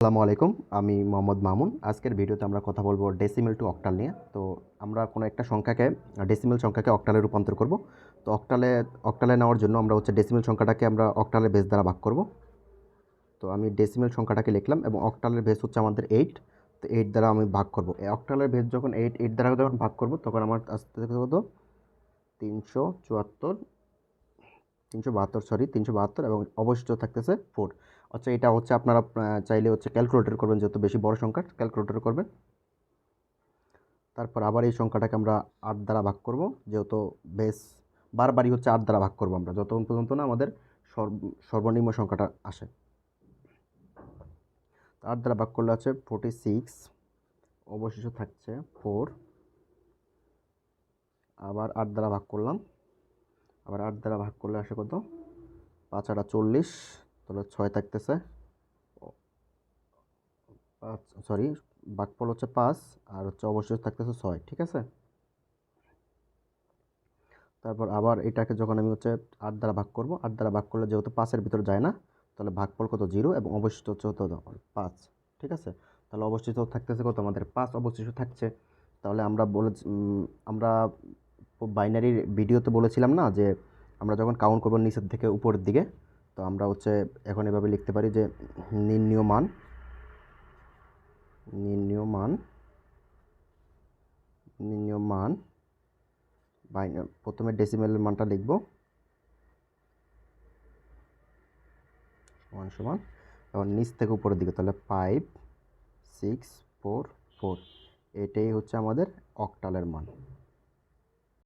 আসসালামু আলাইকুম, আমি মোহাম্মদ মামুন। আজকের ভিডিওতে আমরা কথা বলব ডেসিমেল টু অক্টাল নিয়ে। তো আমরা কোনো একটা সংখ্যাকে ডেসিমেল সংখ্যাকে অক্টালে রূপান্তর করব। তো অক্টালে অক্টালে নেওয়ার জন্য আমরা হচ্ছে ডেসিমেল সংখ্যাটাকে আমরা অক্টালে বেস দ্বারা ভাগ করব। তো আমি ডেসিমেল সংখ্যাটাকে লিখলাম এবং অক্টালের বেস হচ্ছে আমাদের এইট তো এইট দ্বারা আমি ভাগ করব। এই অক্টালের বেস যখন এইট এইট দ্বারা যখন ভাগ করব, তখন আমার আসতে থেকে কত? তিনশো চুয়াত্তর তিনশো বাহাত্তর সরি তিনশো বাহাত্তর এবং অবশিষ্ট থাকতেছে ফোর আচ্ছা এটা হচ্ছে আপনারা চাইলে হচ্ছে ক্যালকুলেটর করবেন যেহেতু বেশি বড় সংখ্যা ক্যালকুলেটর করবেন। তারপর আবার এই সংখ্যাটাকে আমরা আট দ্বারা ভাগ করব, যেহেতু বেশ বারবারই হচ্ছে আট দ্বারা ভাগ করব আমরা, যতক্ষণ পর্যন্ত না আমাদের সর্ব- সর্বনিম্ন সংখ্যাটা আসে। আট দ্বারা ভাগ করলে আছে ফোর্টি সিক্স অবশিষ্ট থাকছে ফোর আবার আট দ্বারা ভাগ করলাম আবার আট দ্বারা ভাগ করলে আসে কত? পাঁচ আটা চল্লিশ, তাহলে ছয় থাকতেছে। পাঁচ সরি বাঘফল হচ্ছে পাঁচ, আর হচ্ছে অবশিষ্ট থাকতেছে ছয়, ঠিক আছে? তারপর আবার এটাকে যখন আমি হচ্ছে আট দ্বারা ভাগ করব, আট দ্বারা ভাগ করলে যেহেতু পাঁচের ভিতরে যায় না, তাহলে ভাগফল কত? জিরো, এবং অবশিষ্ট হচ্ছে কত? পাঁচ, ঠিক আছে? তাহলে অবশিষ্ট থাকতেছে কত আমাদের? পাঁচ অবশিষ্ট থাকছে। তাহলে আমরা বলে আমরা বাইনারির ভিডিওতে বলেছিলাম না যে আমরা যখন কাউন্ট করব নিচের থেকে উপরের দিকে, তো আমরা হচ্ছে এখন এভাবে লিখতে পারি যে নির্ণীয় মান নির্ণীয় মান নির্ণীয় মান বাই প্রথমে ডেসিমেলের মানটা লিখব। সমান সমান, এবং নিচ থেকে উপরের দিকে, তাহলে ফাইভ সিক্স ফোর ফোর এটাই হচ্ছে আমাদের অক্টালের মান।